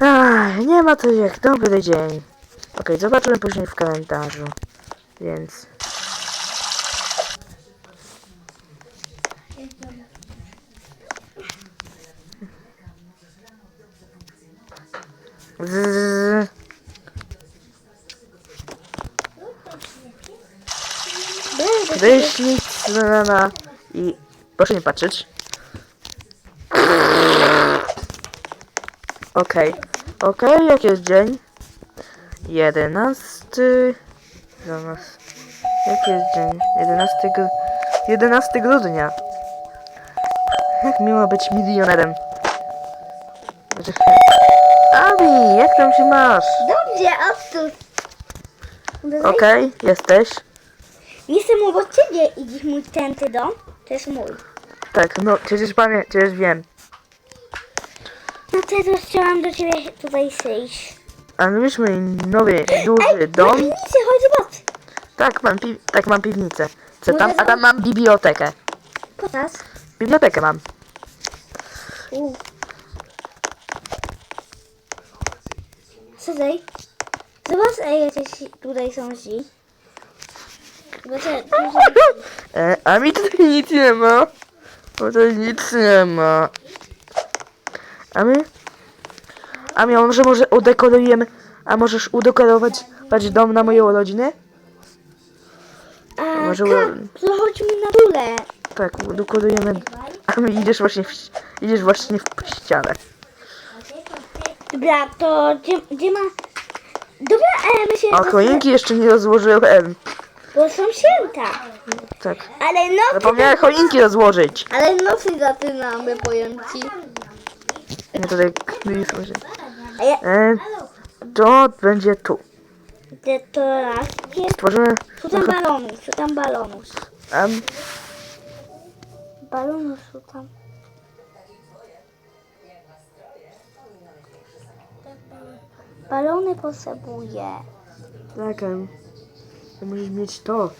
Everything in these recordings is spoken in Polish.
Ach, nie ma to jak dobry dzień. Okej, zobaczymy później w kalendarzu. Więc. Zzz. Na i proszę nie patrzeć. Okej, okej, jaki jest dzień? Jedenasty... Zaraz. Jaki jest dzień? Jedenasty gr... 11 grudnia. Jak miło być milionerem. Abi, jak tam się masz? Dobrze, odsuń. Okej, jesteś. Jestem obok ciebie i dziś mój tęty dom. To jest mój. Tak, no przecież pamię... przecież wiem. No teraz chciałam do ciebie tutaj przyjść. A my mieliśmy nowy, duży Ej, dom. na piwnicy, chodź zobacz. Tak, mam, pi... tak, mam piwnicę. Co Może tam? A tam mam bibliotekę. Pokaż. Bibliotekę mam. U. Siadaj. Zobacz, ej, jakieś tutaj są drzwi. Zobacz, E, a mi tutaj nic nie ma. Bo tutaj nic nie ma. A my? A my, a może może udekorujemy? A możesz udekorować wać dom na moją rodzinę? A, Może- tak, na dole. Tak, udekorujemy. A my idziesz właśnie w, idziesz właśnie w ścianę. Dobra, to gdzie, gdzie ma... Dobra, ale my się... A choinki jeszcze nie rozłożyłem. Bo są święta. Tak. Ale nocy... Zapomniałem choinki rozłożyć. Ale nocy zaczynamy, powiem ci. Nie tutaj. A ja... E, to będzie tu. Dekoracje... Tworzymy. Szukam balonów, szukam balonów. Um, Balonów szukam. Balony potrzebuję. tak, um, musisz mieć to.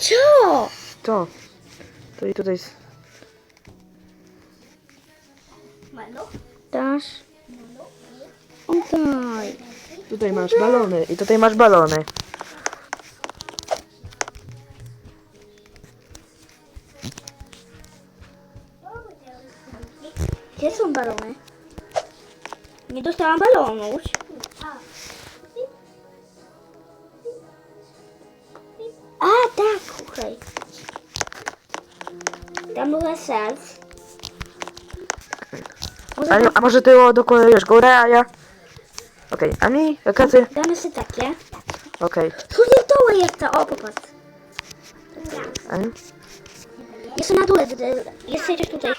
Co? To. To i tutaj jest. Dasz? Okej. Tutaj masz balony i tutaj masz balony. Gdzie są balony? Nie dostałam balonów. A, tak, okej. Tam była serc. A, nie, a może ty dokonujesz górę, a ja. Okej, a mi okazję. Damy sobie takie. Okej. Tu nie dołe jeszcze, o popatrz. a nie? Jestem na dole, tutaj- jesteś tutaj.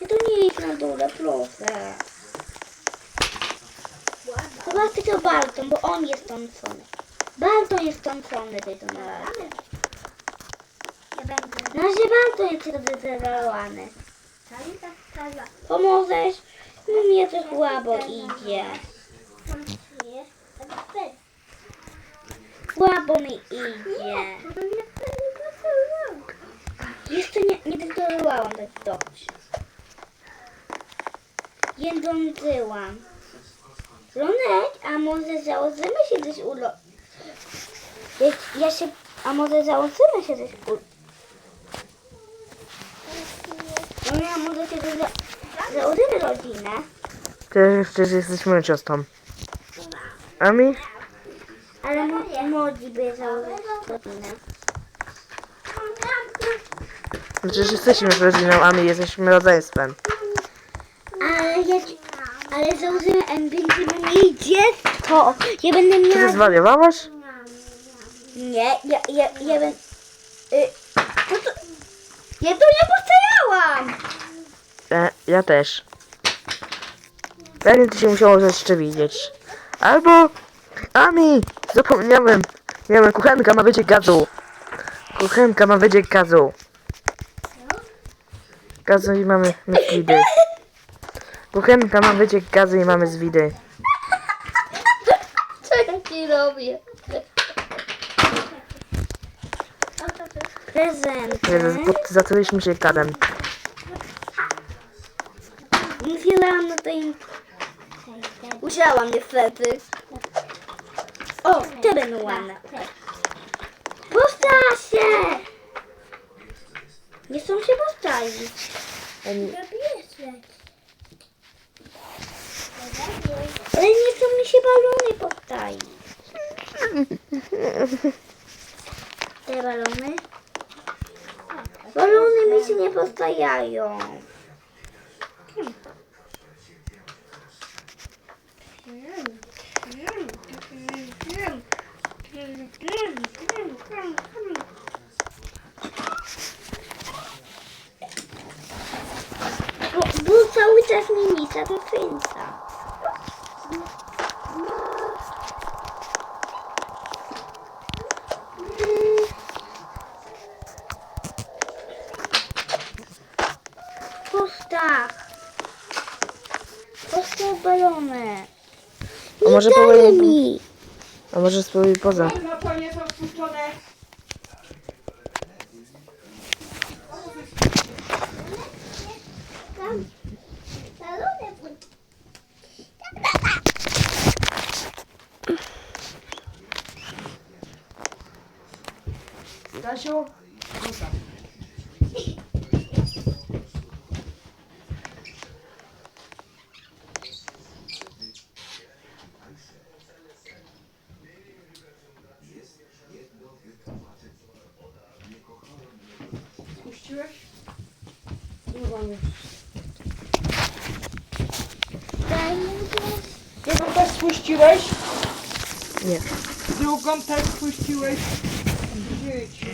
Ja to nie idź na dole, proszę. Chyba tylko Barton, bo on jest tącony. Barton jest tącony tylko na razie. Na razie Barton jest zdecydowany. Pomożesz? No mnie to słabo idzie. Słabo mi idzie. Jeszcze nie, nie zdecydowałam tak dobrze. Zdążyłam. Ronek, a może założymy się gdzieś ulo... Ja, się... A może założymy się gdzieś u... No ja może się za, założymy rodzinę. Przecież, przecież jesteśmy siostrą. A mi? Ale młodzi by założyć rodzinę. Przecież jesteśmy rodziną, a my jesteśmy rodzeństwem. Ale ja... Ale założymy... em, Będziemy mieli dziecko. Ja będę Czy ty miała... zwariowałaś? Nie, ja, ja, ja bym... Y, to, to, ja to nie postarałam! E, ja też. Pewnie ty się musiało jeszcze widzieć. Albo... Ami! Zapomniałem. Nie wiem, kuchenka ma wyciek gazu. Kuchenka ma wyciek gazu. Gazu i mamy zwidy. Kuchenka ma wyciek gazu i mamy zwidy. Co ja ci robię? Prezent. Jezus, Zatruliśmy się gadem. Mówiłam na tej Musiałam niestety. O, te będą ładne. Postaw się! Nie chcą się postawić. Ale nie chcą mi się balony postawić. Te balony? Balony mi się nie postawiają. Bo, bo cały czas mi misa do końca. Postaw. Postaw balony. A może mi. A może spróbuj poza. Na koniec odpuszczone. Tam. Balony. Stasiu? Spuściłeś? Daj mi też. Spuściłeś? Nie. Drugą też spuściłeś? Dzieci,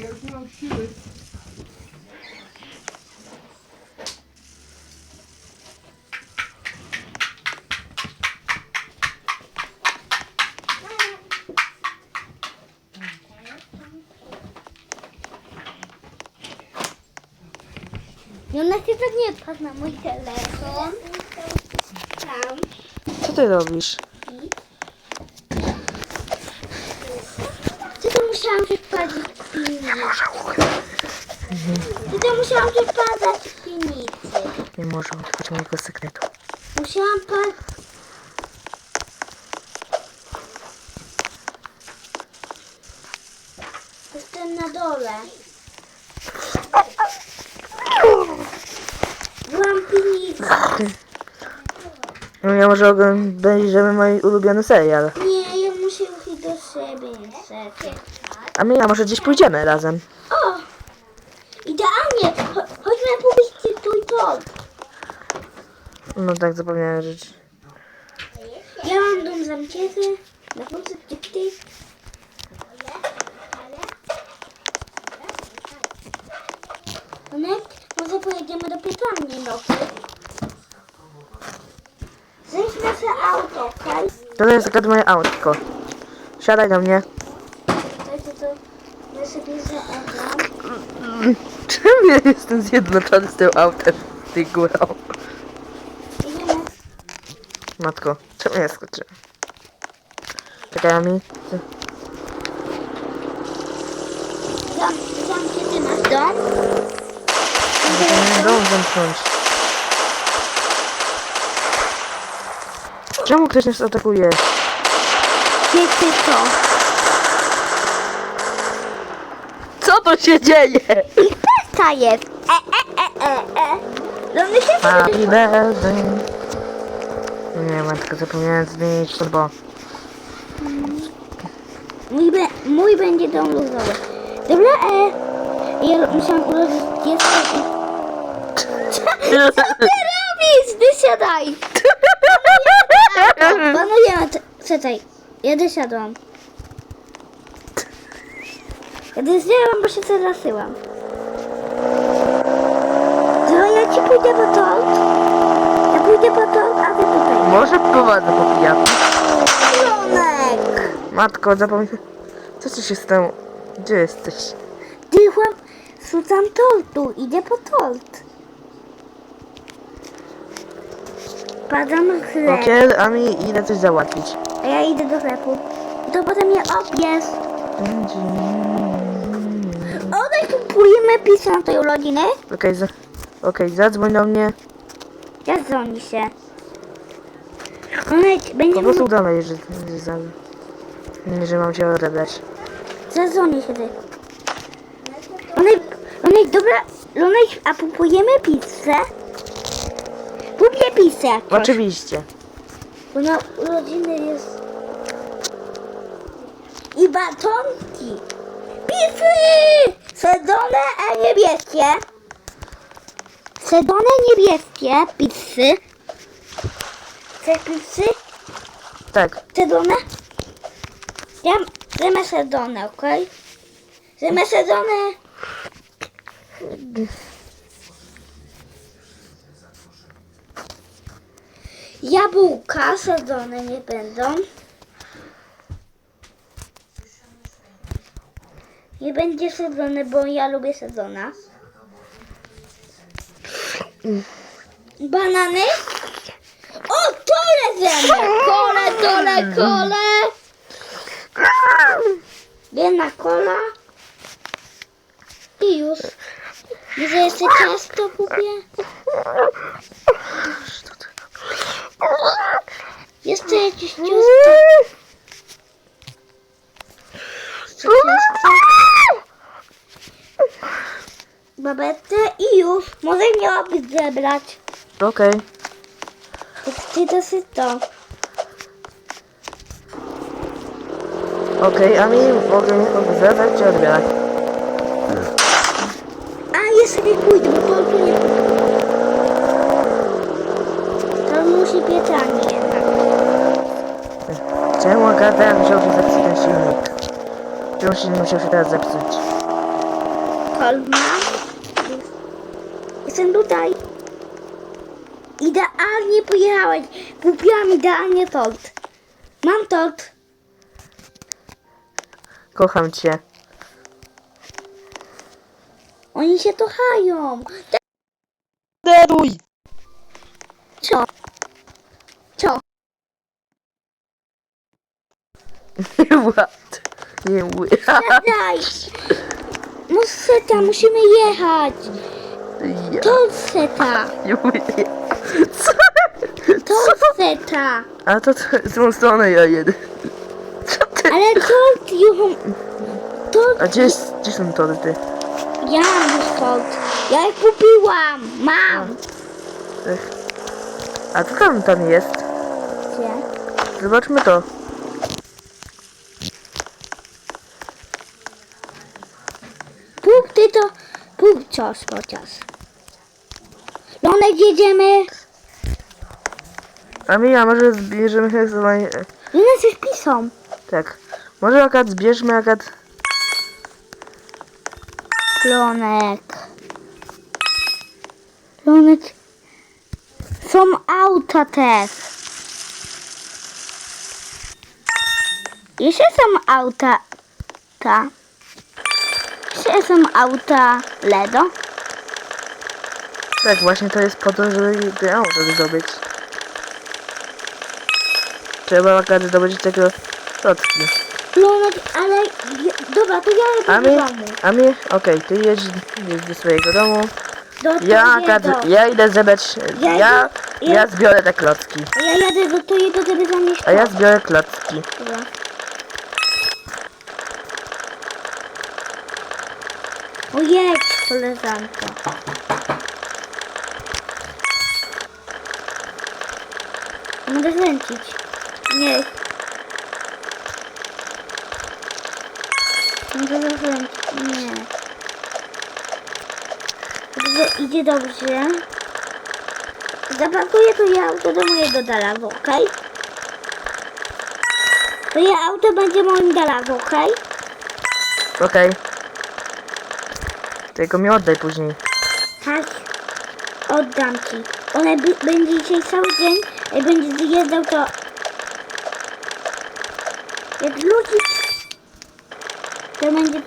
ja już mam siły. No nie patrz na mój telefon. Tam. Co ty robisz? To musiałam się wpadzić w piwnicy? Czy to musiałam się wpadać w piwnicy? Nie może odkryć mojego sekretu. Musiałam pa... Jestem na dole. Byłam w piwnicy. No ja może obejrzymy mój ulubiony serial. Nie, ja muszę już iść do siebie niestety. A my, a może gdzieś pójdziemy razem? O! Idealnie! Cho- Chodźmy pójść tu i to. No tak, zapomniałem rzeczy. Ja mam dom zamknięty. Na końcu tyk. Onek, może pojedziemy do piekarni nocy. Zejdź nasze auto, okej? To jest akurat moje autko. Siadaj do mnie. To. Ja jestem zjednoczony z tym autem? Tej górą. Matko, czemu ja skoczyłem? Czekaj, mi? Co? Zam, zamknięty masz dom? Dom zamknąć. Czemu ktoś nas atakuje? Nie ty to. Co to się dzieje? Pesta jest. E, e, e, e, e. No my się Happy birthday. Nie, matko, zapomniałem zmienić to, bo... Mój, be, mój będzie dom luzowy. Dobra, e. Ja musiałam ułożyć dziecko i... Co ty robisz? Ty siadaj. Panujemy, t- czekaj. Ja dosiadłam. Ja dosiadłam, bo się zasyłam. To ja ci pójdę po tort. Ja pójdę po tort, a ty tutaj. Może prowadzę po pijaku. Zielonek. Matko, zapomniałem... Co ci się stało? Gdzie jesteś? Dychłam, szukam tortu, idę po tort. Padam chleb, Okiel, a mi idę coś załatwić. a ja idę do. I to potem je obierz. Oddaj kupujemy pismo na tej urodziny. Okej, za... Okej, zadzwoń do mnie. Ja dzwoni się. Lonek, Po będzie prostu udawaj, że, że, że, że mam cię odebrać. Zadzwonię się ty. Lonek, Lonek, dobra, Lonek, a kupujemy pizzę? Jak coś. Oczywiście. Bo na urodziny jest... I batonki. Pizzy! Sedzone, a niebieskie. Sedzone, niebieskie pizzy. Chcesz pizzy? Tak. Sedzone? Ja zjemy sedzone, okej? Zjemy sedzone. Jabłka sadzone nie będą. Nie będzie sadzone, bo ja lubię sadzona. Banany? O, tole zjemy! Kole, tole, kole! Jedna kola. I już. Może jeszcze ciasto kupię? Jeszcze jakieś ciasto. Jeszcze ciasto. Babetę i już. Może miałabyś zebrać. Okej. Jak ty dosyć to. Okej, a mi mogę mogę zadać czy odbierać? A, ja sobie pójdę, bo to tu nie To musi pieczanie. Czemu Agata musiał się zepsuć ten silnik? Czemu silnik musiał się teraz zepsuć? Kolma. Jestem tutaj. Idealnie pojechałeś. Kupiłam idealnie tort. Mam tort. Kocham cię. Oni się tochają. Deruj! Co? Co? Nie ład. Nie ład. No seta, musimy jechać. Tort seta. Nie ład. Co? Seta. A to co- z tą stronę ja jedę. Co ty? Ale tort już... Tort... A gdzie, jest, gdzie są torty? Ja mam już tort. Ja je kupiłam. Mam. Ech. A co tam tam jest? Gdzie? Zobaczmy to. Puk ty to... Czas, chociaż. Lonek jedziemy. A mi, a może zbierzemy chyba... Lonek coś pisą. Tak. Może akad zbierzmy akad... Lonek. Lonek. Są auta też. Jeszcze są auta. Ta. Są auta Ledo. Tak, właśnie to jest po to, żeby auto zdobyć. Trzeba akad zdobyć tego lotki. Lonek, ale... je- Dobra, to ja A do domu. a mi, okej, ty jedź, jedź do swojego domu. Do Ja, akad, ja idę zebrać, Ja ja, idę- ja zbiorę te klocki. A ja jadę do twojego, żeby zanieść A ja zbiorę klocki. Dobra. Ojej, koleżanko. Mogę kręcić. Nie. Mogę zakręcić. Nie. Dobrze, idzie dobrze. Zapakuję to ja auto do mojego dalaru, okej? To ja auto będzie moim dalaru, okej? Okej. Tylko mi oddaj później. Tak. Oddam ci. Ona będzie dzisiaj cały dzień, jak będzie zjeżdżał to... Jak wróci, to będzie...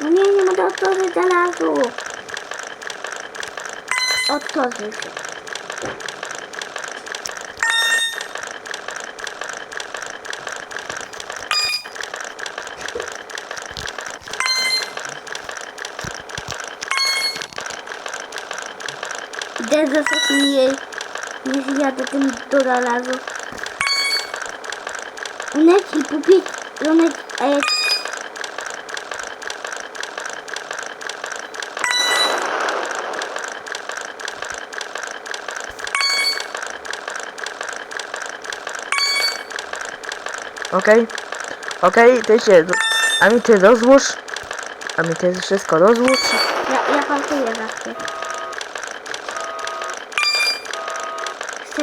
No nie, nie mogę otworzyć dalaru. Otworzył zostać jej. Nie zjadę tym do razu. Onek i pupić. Onek, a jak... Okej. Okej, ty się... A mi ty rozłóż. A mi ty wszystko rozłóż. Ja, ja paltuję zawsze.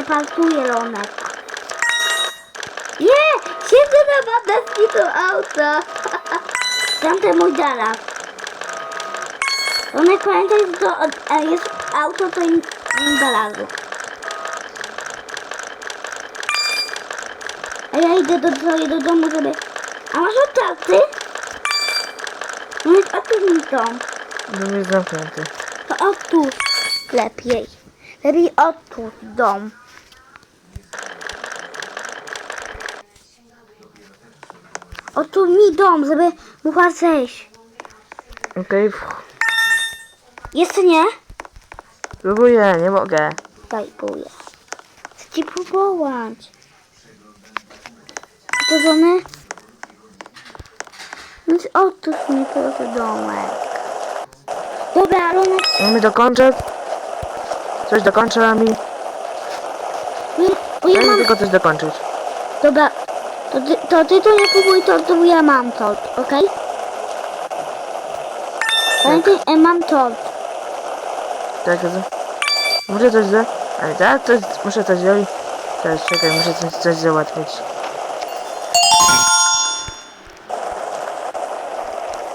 Przepaltuję Ronek. Nie! Siedzę na bandaski do auta. Tamte mój dara. Ronek pamiętaj, że to od- jest auto, to im, im garażu. A ja idę do twoje do domu, żeby... A masz otwarty? No jest otwórz mi dom. No jest zamknięty. To otwórz lepiej. Lepiej otwórz dom. Otwórz mi dom, żeby mogła zejść. Okej, Jeszcze nie? próbuję, nie mogę. Daj, próbuję. Chcę ci próbować. To żony? Więc otwórz mi proszę domek. Dobra, Ronek, Mamy dokończę. Coś dokończę, mi. bo ja Ja mam... tylko coś dokończyć. Dobra, to ty to, ty to nie próbuj tortu, bo ja mam tort, okej? Pamiętaj, e, mam tort. Tak, z... Muszę coś za... Ale teraz coś... muszę coś zrobić. Teraz czekaj, muszę coś, coś załatwić.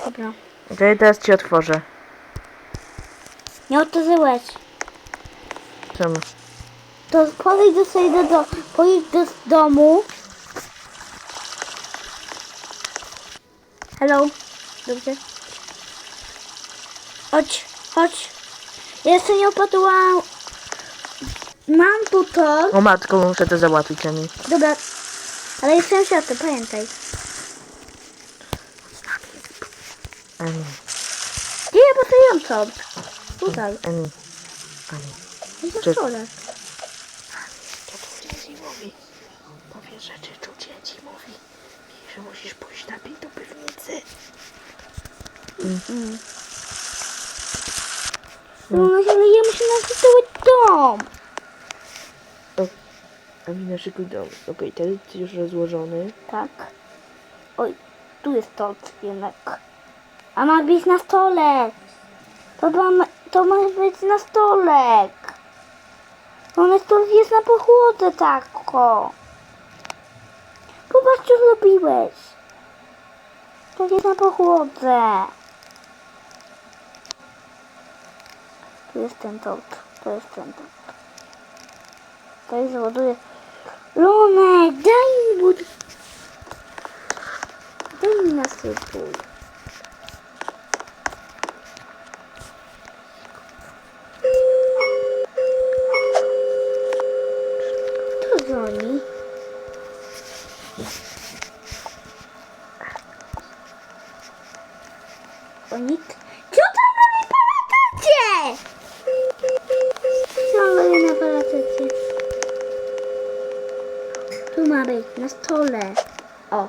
Dobra. Okej, teraz ci otworzę. Nie otworzyłeś. Czemu? To podejdź do swojego do, pojedź do domu. Hello. Dobrze. Chodź, chodź. Ja jeszcze nie opłaciłam. Mam tu tort. O matko, muszę to załatwić, a mi. Dobra. Ale jestem siatę, pamiętaj. A mi, Gdzie ja postawiłam tort? Tutaj. a mi. Na Czy- stole. Dzieci mówi. Powie rzeczy, czucie ci mówi. I że musisz pójść na do piwnicy. No, ale ja muszę nasytować dom. A mi naszykuj dom. Okej, ten jest już rozłożony. Tak. Oj, tu jest tort jednak. A ma być na stole. To ma, to ma być na stolek. One stol jest na pochłodę tako. Popatrz, co zrobiłeś. Jest na pochłodze. Tu jest ten tort. To jest ten tort. To jest załaduje. Lonek, daj mi bud... Daj mi. Kto dzwoni? Oni... Co tam robi po latacie? Co on robi na palatecie? Tu ma być, na stole. O.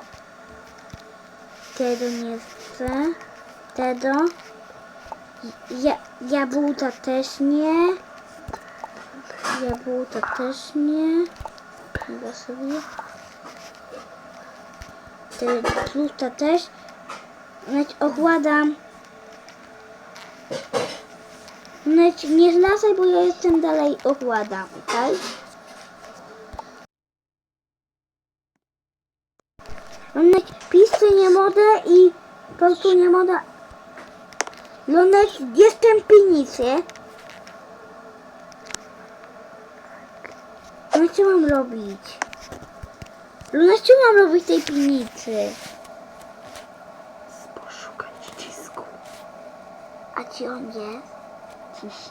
Tego nie chcę. Tego. Ja, jabłka też nie. Jabłka też nie. Mogę sobie. Te pluta też. Nawet okładam. Nawet nie zlasaj, bo ja jestem dalej okładam, tak? Lonek pisy nie modę i po prostu nie moda. Lonek jestem pinicy. No co mam robić? Lonek co mam robić w tej pinicy? Poszukaj ścisku. A gdzie on jest?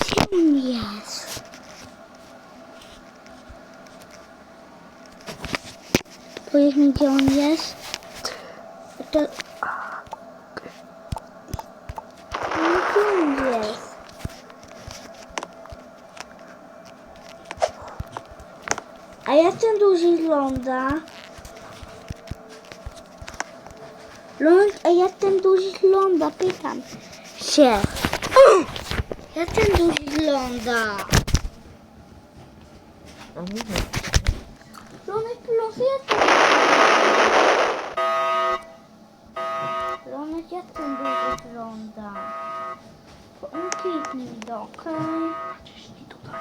Gdzie on jest? Powiedz mi, gdzie on jest? ten... Jest? A jak ten duży ląda? Ląd, a jak ten duży ląda? Pytam się. Jak ten duży ląda? Lonek, los, jak ten... Lonek jak ten duży wygląda? To on kliknij do, okej? Ciśnij tutaj.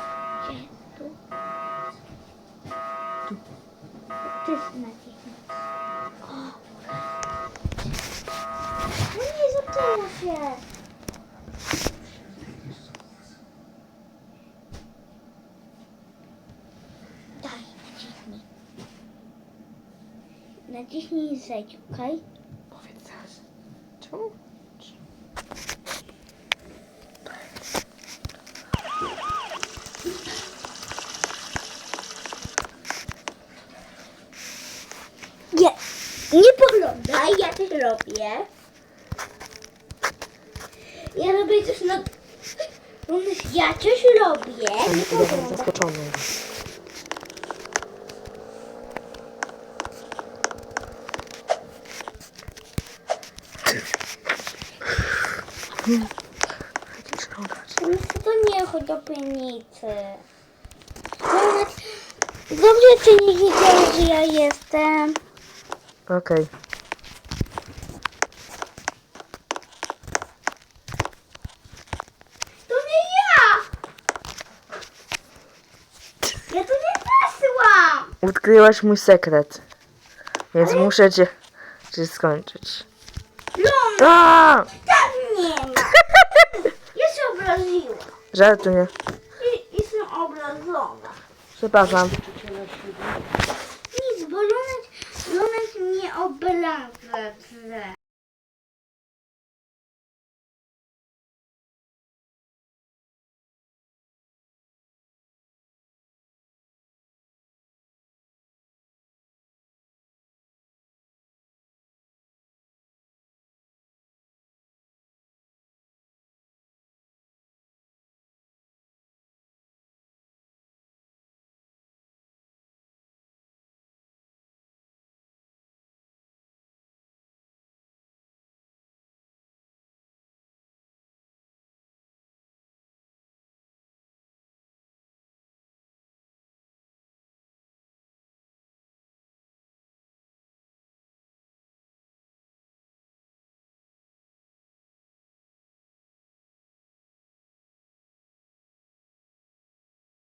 Gdzie? Tu? Ty naciśnij. No nie, zaczęło się. Daj, naciśnij. Naciśnij zejdź, okej? Czemu? Nie, nie poglądaj, ja też robię. Ja robię coś na... Ja coś robię, nie poglądaj. Zaskoczony. Chcesz rogać? No to nie chodź do piwnicy. Nawet Dobrze, czy nie wiedziałeś, że ja jestem. Okej. To nie ja! Ja to nie weszłam! Odkryłaś mój sekret. Więc muszę cię, cię skończyć. Luna, obraziła. Żartuję. I, i obrażona. Przepraszam. Nic, bo Lunek, Lunek mnie obraża.